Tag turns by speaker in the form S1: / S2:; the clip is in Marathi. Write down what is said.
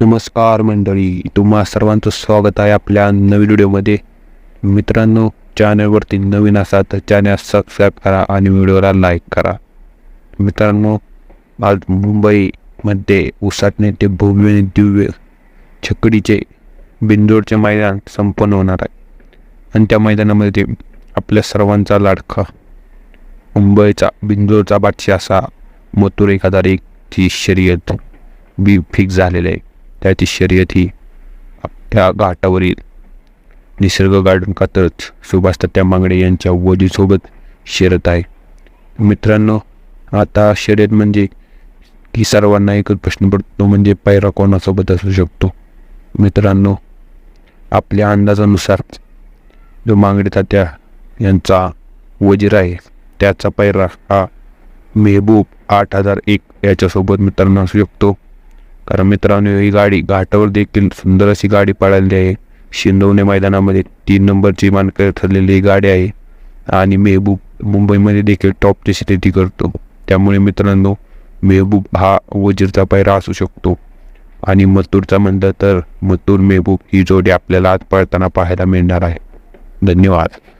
S1: नमस्कार मंडळी तुम्हा सर्वांचं स्वागत आहे आपल्या नवीन व्हिडिओमध्ये. मित्रांनो चॅनलवरती नवीन असा तर चॅनल सबस्क्राईब करा आणि व्हिडिओला लाईक करा. मित्रांनो आज मुंबईमध्ये उसाटणे ते भव्य आणि दिव्य छकडीचे बिंदोडचे मैदान संपन्न होणार आहे. आणि त्या मैदानामध्ये आपल्या सर्वांचा लाडका मुंबईचा बिंदोडचा बादशाह असा मथुर ती शर्यत बी फिक्स झालेलं आहे. त्याची शर्यत ही त्या घाटावरील निसर्ग गार्डन कातरच सुभाष त्या मांगडे यांच्या वजीसोबत शिरत आहे. मित्रांनो आता शर्यत म्हणजे की सर्वांना एकच प्रश्न पडतो म्हणजे पैरा कोणासोबत असू शकतो? मित्रांनो आपल्या अंदाजानुसार जो मांगडे तात्या यांचा वजीर आहे त्याचा पैरा हा मेहबूब आठ हजार एक याच्यासोबत मित्रांनो असू शकतो. कारण मित्रांनो ही गाडी घाटावर देखील सुंदर अशी गाडी पळालेली आहे. शिंदवणे मैदानामध्ये तीन नंबरची मानकर ठरलेली ही गाडी आहे. आणि मेहबूब मुंबईमध्ये देखील टॉपची स्थिती करतो. त्यामुळे मित्रांनो मेहबूब हा वजीरचा पायरा असू शकतो. आणि मतूरचा म्हणलं तर मतूर मेहबूब ही जोडी आपल्याला आज पळताना पाहायला मिळणार आहे. धन्यवाद.